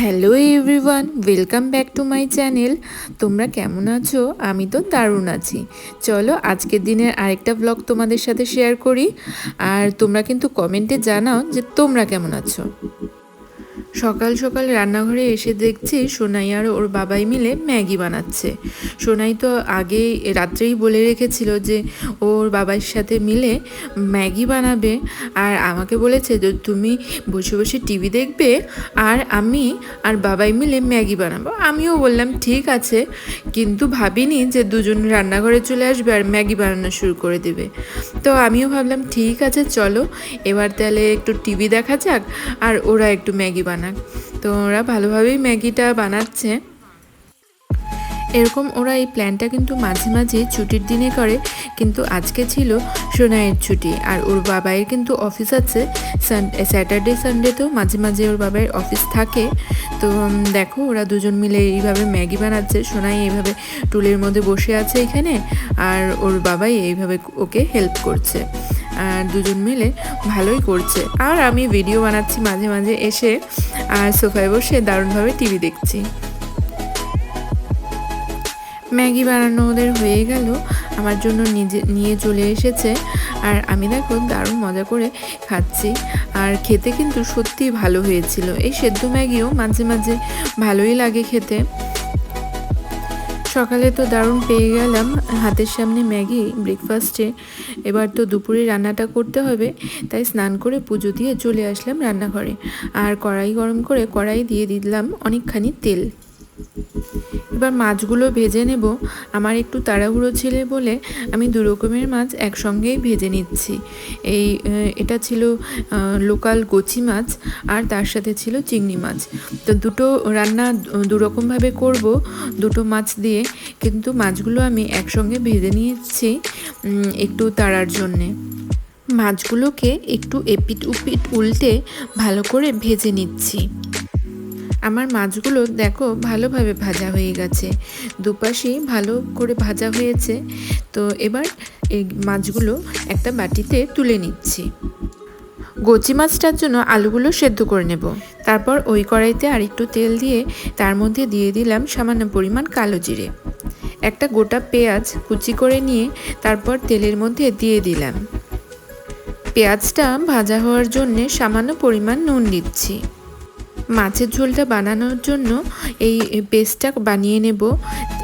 Hello everyone, welcome back to my channel. তোমরা কেমন আছো? আমি তো দারুণ আছি। চলো আজকের দিনের আরেকটা ব্লগ তোমাদের সাথে শেয়ার করি। আর তোমরা কিন্তু কমেন্টে জানাও যে তোমরা কেমন আছো। সকাল সকাল রান্নাঘরে এসে দেখছি সোনাই আর ওর বাবাই মিলে ম্যাগি বানাচ্ছে। সোনাই তো আগে রাত্রেই বলে রেখেছিল যে ওর বাবার সাথে মিলে ম্যাগি বানাবে আর আমাকে বলেছে যে তুমি বসে বসে টিভি দেখবে আর আমি আর বাবাই মিলে ম্যাগি বানাবো। আমিও বললাম, ঠিক আছে। কিন্তু ভাবিনি যে দুজন রান্নাঘরে চলে আসবে আর ম্যাগি বানানো শুরু করে দেবে। তো আমিও ভাবলাম, ঠিক আছে, চলো। এবার তাহলে একটু টিভি দেখা যাক আর ওরা একটু ম্যাগি বানাক তো ওরা ভালোভাবেই ম্যাগিটা বানাচ্ছে। এরকম ওরা এই প্ল্যানটা কিন্তু মাঝে মাঝে ছুটির দিনে করে, কিন্তু আজকে ছিল সোনাইয়ের ছুটি। আর ওর বাবাইয়ের কিন্তু অফিস আছে। স্যাটারডে সানডেতেও মাঝে মাঝে ওর বাবাইয়ের অফিস থাকে। তো দেখো ওরা দুজন মিলে এইভাবে ম্যাগি বানাচ্ছে। সোনাই এইভাবে টুলের মধ্যে বসে আছে এখানে। আর ওর বাবাই এইভাবে ওকে হেল্প করছে। দুজন মিলে ভালোই করছে। আর আমি ভিডিও বানাচ্ছি মাঝে মাঝে এসে, আর সোফায় বসে দারুণভাবে টিভি দেখছি। ম্যাগি বানানো ওদের হয়ে গেল, আমার জন্য নিজে, নিয়ে চলে এসেছে। আর আমি দেখো দারুণ মজা করে খাচ্ছি। আর খেতে কিন্তু সত্যিই ভালো হয়েছিল। এই সেদ্ধ ম্যাগিও মাঝে মাঝে ভালোই লাগে খেতে। সকালে তো দারুণ পেয়ে গেলাম। হাতের সামনে ম্যাগি ব্রেকফাস্টে এবার তো দুপুরে রান্নাটা করতে হবে, তাই স্নান করে পুজো দিয়ে চলে আসলাম রান্নাঘরে। আর কড়াই গরম করে কড়াই দিয়ে দিলাম অনেকখানি তেল। এবার মাছগুলো ভেজে নেব। আমার একটু তাড়াহুড়ো ছিল বলে আমি দু রকমের মাছ একসঙ্গেই ভেজে নিচ্ছি। এই এটা ছিল লোকাল কচি মাছ আর তার সাথে ছিল চিংড়ি মাছ। তো দুটো রান্না দুরকমভাবে করব দুটো মাছ দিয়ে। কিন্তু মাছগুলো আমি একসঙ্গে ভেজে নিয়েছি একটু তাড়ার জন্যে। মাছগুলোকে একটু এপিট উপিট উল্টে ভালো করে ভেজে নিচ্ছি। আমার মাছগুলো দেখো ভালোভাবে ভাজা হয়ে গেছে। দুপাশেই ভালো করে ভাজা হয়েছে। তো এবার এই মাছগুলো একটা বাটিতে তুলে নিচ্ছি। গচি মাছটার জন্য আলুগুলো সেদ্ধ করে নেব। তারপর ওই কড়াইতে আর একটু তেল দিয়ে তার মধ্যে দিয়ে দিলাম সামান্য পরিমাণ কালো জিরে। একটা গোটা পেঁয়াজ কুচি করে নিয়ে তারপর তেলের মধ্যে দিয়ে দিলাম। পেঁয়াজটা ভাজা হওয়ার জন্যে সামান্য পরিমাণ নুন দিচ্ছি। মাছের ঝোলটা বানানোর জন্য এই পেস্টটা বানিয়ে নেব।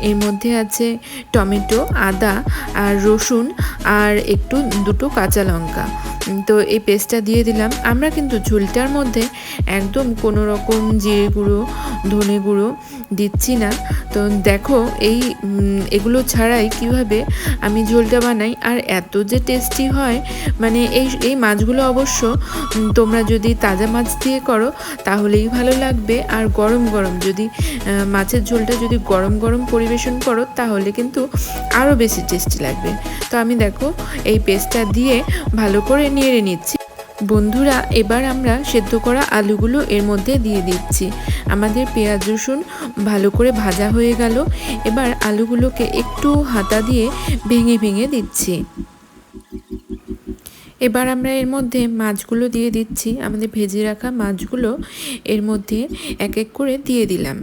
এর মধ্যে আছে টমেটো, আদা আর রসুন আর একটু দুটো কাঁচা লঙ্কা। তো এই পেস্টটা দিয়ে দিলাম। আমরা কিন্তু ঝোলটার মধ্যে একদম কোনো রকম জিরে গুঁড়ো, ধনে গুঁড়ো দিচ্ছি না। তো দেখো এই এগুলো ছাড়াই কীভাবে আমি ঝোলটা বানাই। আর এত যে টেস্টি হয় মানে এই এই মাছগুলো অবশ্য তোমরা যদি তাজা মাছ দিয়ে করো, তাহলেই ভালো লাগবে। আর গরম গরম যদি মাছের ঝোলটা যদি গরম গরম পরিবেশন করো, তাহলে কিন্তু আরও বেশি টেস্টি লাগবে। তো আমি দেখো এই পেস্টটা দিয়ে ভালো করে নেড়ে নিচ্ছি। বন্ধুরা, এবার আমরা সেদ্ধ করা আলুগুলো এর মধ্যে দিয়ে দিচ্ছি। আমাদের পেঁয়াজ রসুন ভালো করে ভাজা হয়ে গেল। এবার আলুগুলোকে একটু হাতা দিয়ে ভেঙে ভেঙে দিচ্ছি। এবার আমরা এর মধ্যে মাছগুলো দিয়ে দিচ্ছি। আমাদের ভেজে রাখা মাছগুলো এর মধ্যে এক এক করে দিয়ে দিলাম।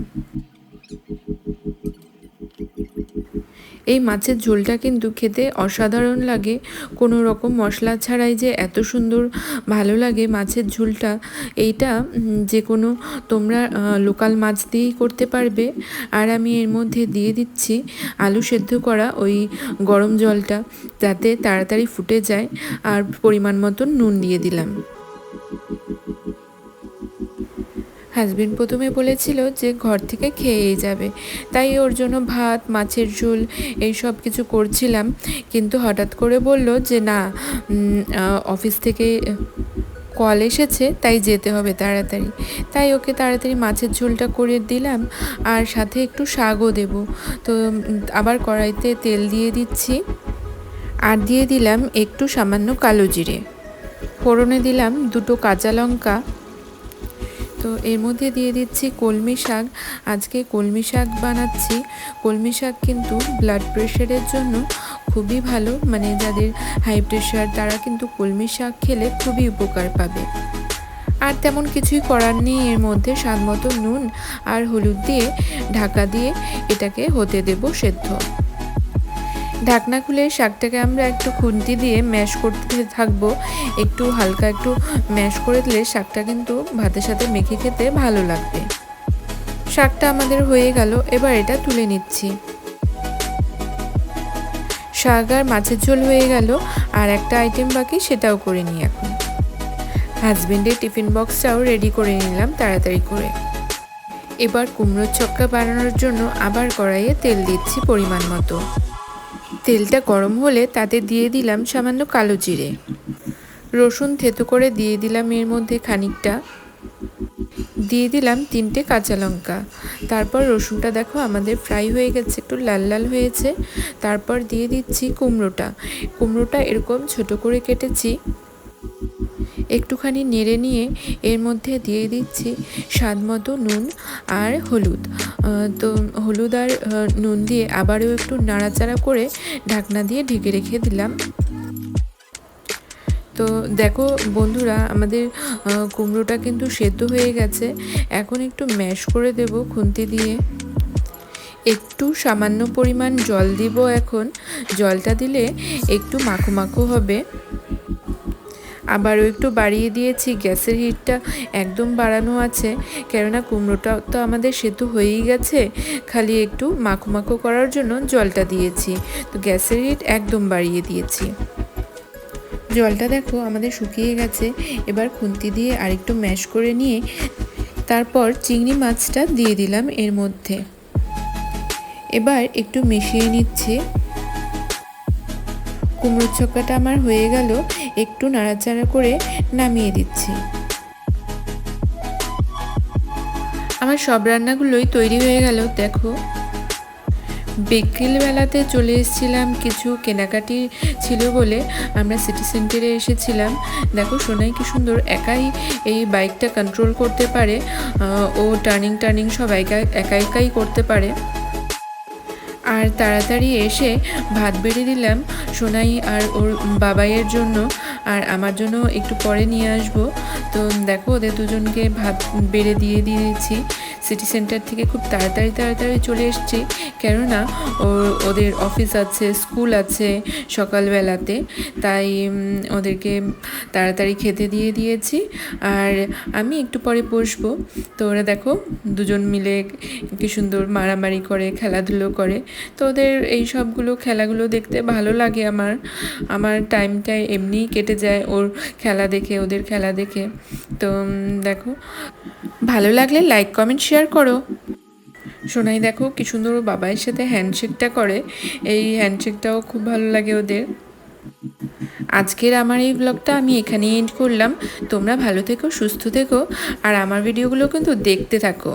এই মাছের ঝোলটা কিন্তু খেতে অসাধারণ লাগে। কোনো রকম মশলা ছাড়াই যে এত সুন্দর ভালো লাগে মাছের ঝোলটা, এইটা যে কোনো তোমরা লোকাল মাছ দিয়েই করতে পারবে। আর আমি এর মধ্যে দিয়ে দিচ্ছি আলু সেদ্ধ করা ওই গরম জলটা, যাতে তাড়াতাড়ি ফুটে যায়। আর পরিমাণ মতন নুন দিয়ে দিলাম। হাজবেন্ড প্রথমে বলেছিল যে ঘর থেকে খেয়েই যাবে। তাই ওর জন্য ভাত, মাছের ঝোল এই সব কিছু করছিলাম। কিন্তু হঠাৎ করে বলল যে না অফিস থেকে কল এসেছে, তাই যেতে হবে তাড়াতাড়ি। তাই ওকে তাড়াতাড়ি মাছের ঝোলটা করে দিলাম আর সাথে একটু শাকও দেব। তো আবার কড়াইতে তেল দিয়ে দিচ্ছি আর দিয়ে দিলাম একটু সামান্য কালো জিরে। ফোড়নে দিলাম দুটো কাঁচা লঙ্কা তো এর মধ্যে দিয়ে দিচ্ছি কলমি শাক। আজকে কলমি শাক বানাচ্ছি। কলমি শাক কিন্তু ব্লাড প্রেশারের জন্য খুবই ভালো। মানে যাদের হাই প্রেশার তারা কিন্তু কলমি শাক খেলে খুবই উপকার পাবে। আর তেমন কিছুই করার নেই। এর মধ্যে স্বাদ মতো নুন আর হলুদ দিয়ে ঢাকা দিয়ে এটাকে হতে দেব সেদ্ধ। ঢাকনা খুলে শাকটাকে আমরা একটু খুন্তি দিয়ে ম্যাশ করতে থাকব। একটু হালকা একটু ম্যাশ করে দিলে শাকটা কিন্তু ভাতের সাথে মেখে খেতে ভালো লাগবে। শাকটা আমাদের হয়ে গেল, এবার এটা তুলে নিচ্ছি। শাক আর মাছের ঝোল হয়ে গেল, আর একটা আইটেম বাকি সেটাও করে নিই এখন। হাজবেন্ডের টিফিন বক্সটাও রেডি করে নিলাম তাড়াতাড়ি করে। এবার কুমড়োর ছক্কা বানানোর জন্য আবার কড়াইয়ে তেল দিচ্ছি পরিমাণ মতো। তেলটা গরম হলে তাতে দিয়ে দিলাম সামান্য কালো জিরে। রসুন থেতো করে দিয়ে দিলাম এর মধ্যে খানিকটা। দিয়ে দিলাম তিনটে কাঁচা লঙ্কা। তারপর রসুনটা দেখো আমাদের ফ্রাই হয়ে গেছে, একটু লাল লাল হয়েছে। তারপর দিয়ে দিচ্ছি কুমড়োটা। কুমড়োটা এরকম ছোট করে কেটেছি একটুখানি নেড়ে নিয়ে এর মধ্যে দিয়ে দিচ্ছি স্বাদ মতো নুন আর হলুদ। তো হলুদ আর নুন দিয়ে আবারও একটু নাড়াচাড়া করে ঢাকনা দিয়ে ঢেকে রেখে দিলাম। তো দেখো বন্ধুরা, আমাদের কুমড়োটা কিন্তু সেদ্ধ হয়ে গেছে। এখন একটু ম্যাশ করে দেব খুন্তি দিয়ে। একটু সামান্য পরিমাণ জল দিব এখন। জলটা দিলে একটু মাখো মাখো হবে। আবারও একটু বাড়িয়ে দিয়েছি, গ্যাসের হিটটা একদম বাড়ানো আছে, কেননা কুমড়োটা তো আমাদের সেতু হয়েই গেছে, খালি একটু মাখো মাখো করার জন্য জলটা দিয়েছি, তো গ্যাসের হিট একদম বাড়িয়ে দিয়েছি। জলটা দেখো আমাদের শুকিয়ে গেছে, এবার খুন্তি দিয়ে আরেকটু ম্যাশ করে নিয়ে তারপর চিংড়ি মাছটা দিয়ে দিলাম এর মধ্যে। এবার একটু মিশিয়ে নিচ্ছে। কুমড়োর ছক্কাটা আমার হয়ে গেল, একটু নাড়াচাড়া করে নামিয়ে দিচ্ছি। আমার সব রান্নাগুলোই তৈরি হয়ে গেল, দেখো। বিকেলবেলাতে চলে এসেছিলাম, কিছু কেনাকাটি ছিল বলে আমরা সিটি সেন্টারে এসেছিলাম। দেখো, সোনাই কি সুন্দর, একাই এই বাইকটা কন্ট্রোল করতে পারে ও টার্নিং টার্নিং সব একা একা একাই করতে পারে। আর তাড়াতাড়ি এসে ভাত বেড়ে দিলাম। সোনাই আর ওর বাবাইয়ের জন্য। আর আমার জন্য একটু পরে নিয়ে আসব। তো দেখো ওদের দুজনকে ভাত বেড়ে দিয়ে দিয়েছি। সিটি সেন্টার থেকে খুব তাড়াতাড়ি তাড়াতাড়ি চলে এসছি। কেননা ওদের অফিস আছে স্কুল আছে সকালবেলাতে। তাই ওদেরকে তাড়াতাড়ি খেতে দিয়ে দিয়েছি। আর আমি একটু পরে বসবো। তো ওরা দেখো, দুজন মিলে কি সুন্দর মারামারি করে, খেলাধুলো করে। তো ওদের এই সবগুলো খেলাগুলো দেখতে ভালো লাগে আমার। আমার টাইমটা এমনিই কেটে যায় ওর খেলা দেখে, ওদের খেলা দেখে। তো দেখো, ভালো লাগলে লাইক কমেন্ট শেয়ার করো। সোনাই, দেখো কি সুন্দর বাবাইয়ের সাথে হ্যান্ডশেকটা করে। এই হ্যান্ডশেকটাও খুব ভালো লাগে ওদের। আজকের আমার এই ব্লগটা আমি এখানেই এন্ড করলাম। তোমরা ভালো থেকো, সুস্থ থেকো, আর আমার ভিডিওগুলো কিন্তু দেখতে থাকো।